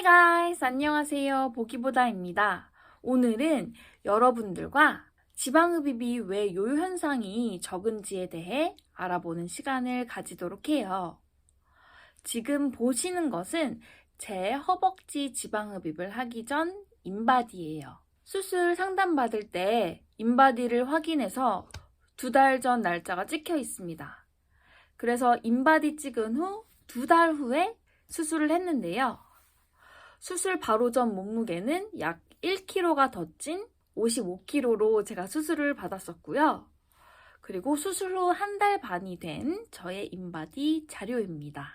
Hi guys! 안녕하세요. 보기보다입니다. 오늘은 여러분들과 지방흡입이 왜 요요 현상이 적은지에 대해 알아보는 시간을 가지도록 해요. 지금 보시는 것은 제 허벅지 지방흡입을 하기 전 인바디예요. 수술 상담받을 때 인바디를 확인해서 두 달 전 날짜가 찍혀 있습니다. 그래서 인바디 찍은 후 두 달 후에 수술을 했는데요. 수술 바로 전 몸무게는 약 1kg가 더 찐 55kg로 제가 수술을 받았었고요. 그리고 수술 후 한 달 반이 된 저의 인바디 자료입니다.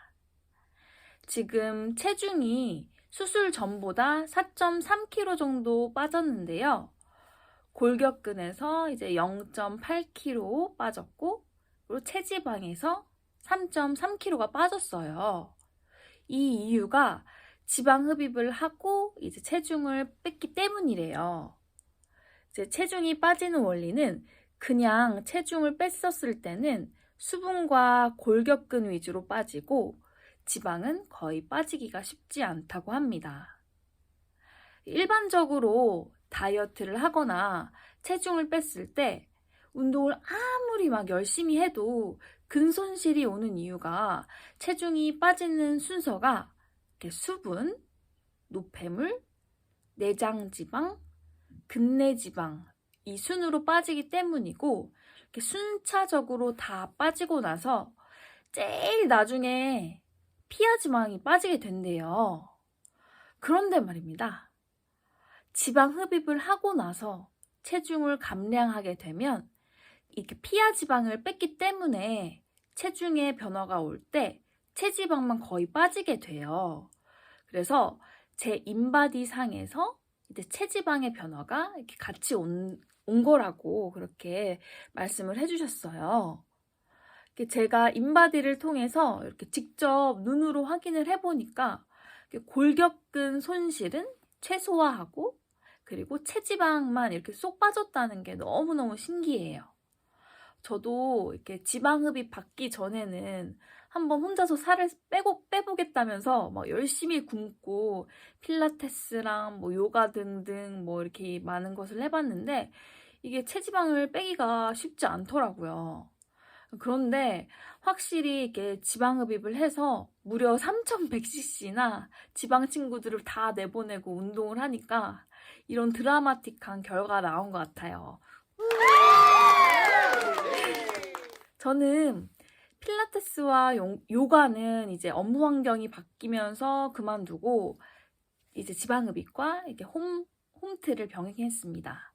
지금 체중이 수술 전보다 4.3kg 정도 빠졌는데요. 골격근에서 이제 0.8kg 빠졌고, 그리고 체지방에서 3.3kg가 빠졌어요. 이 이유가 지방 흡입을 하고 이제 체중을 뺐기 때문이래요. 이제 체중이 빠지는 원리는 그냥 체중을 뺐었을 때는 수분과 골격근 위주로 빠지고 지방은 거의 빠지기가 쉽지 않다고 합니다. 일반적으로 다이어트를 하거나 체중을 뺐을 때 운동을 아무리 막 열심히 해도 근손실이 오는 이유가 체중이 빠지는 순서가 수분, 노폐물, 내장지방, 근내지방 이 순으로 빠지기 때문이고 이렇게 순차적으로 다 빠지고 나서 제일 나중에 피하지방이 빠지게 된대요. 그런데 말입니다. 지방 흡입을 하고 나서 체중을 감량하게 되면 이렇게 피하 지방을 뺐기 때문에 체중의 변화가 올 때 체지방만 거의 빠지게 돼요. 그래서 제 인바디 상에서 이제 체지방의 변화가 이렇게 같이 온, 온 거라고 그렇게 말씀을 해주셨어요. 제가 인바디를 통해서 이렇게 직접 눈으로 확인을 해보니까 골격근 손실은 최소화하고 그리고 체지방만 이렇게 쏙 빠졌다는 게 너무너무 신기해요. 저도 이렇게 지방흡입 받기 전에는 한번 혼자서 살을 빼고 빼보겠다면서 막 열심히 굶고 필라테스랑 뭐 요가 등등 뭐 이렇게 많은 것을 해봤는데 이게 체지방을 빼기가 쉽지 않더라고요. 그런데 확실히 이렇게 지방 흡입을 해서 무려 3100cc나 지방 친구들을 다 내보내고 운동을 하니까 이런 드라마틱한 결과가 나온 것 같아요. 저는 필라테스와 요, 요가는 이제 업무 환경이 바뀌면서 그만두고 이제 지방흡입과 이렇게 홈, 홈트를 병행했습니다.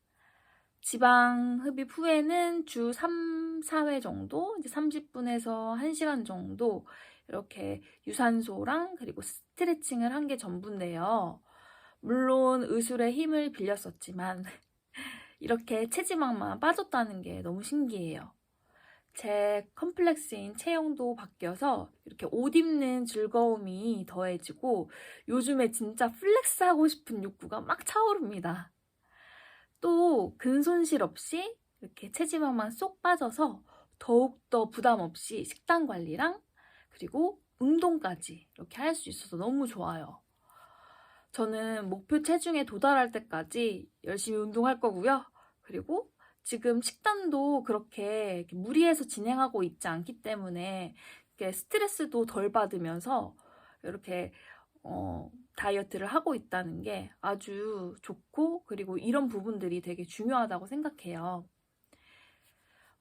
지방흡입 후에는 주 3, 4회 정도, 이제 30분에서 1시간 정도 이렇게 유산소랑 그리고 스트레칭을 한 게 전부인데요. 물론 의술의 힘을 빌렸었지만 이렇게 체지방만 빠졌다는 게 너무 신기해요. 제 컴플렉스인 체형도 바뀌어서 이렇게 옷 입는 즐거움이 더해지고 요즘에 진짜 플렉스 하고 싶은 욕구가 막 차오릅니다. 또 근손실 없이 이렇게 체지방만 쏙 빠져서 더욱더 부담 없이 식단 관리랑 그리고 운동까지 이렇게 할 수 있어서 너무 좋아요. 저는 목표 체중에 도달할 때까지 열심히 운동할 거고요. 그리고 지금 식단도 그렇게 무리해서 진행하고 있지 않기 때문에 스트레스도 덜 받으면서 이렇게 어, 다이어트를 하고 있다는 게 아주 좋고 그리고 이런 부분들이 되게 중요하다고 생각해요.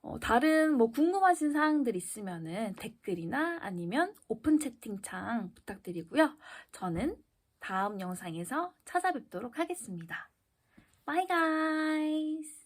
어, 다른 뭐 궁금하신 사항들 있으면은 댓글이나 아니면 오픈 채팅창 부탁드리고요. 저는 다음 영상에서 찾아뵙도록 하겠습니다. Bye guys!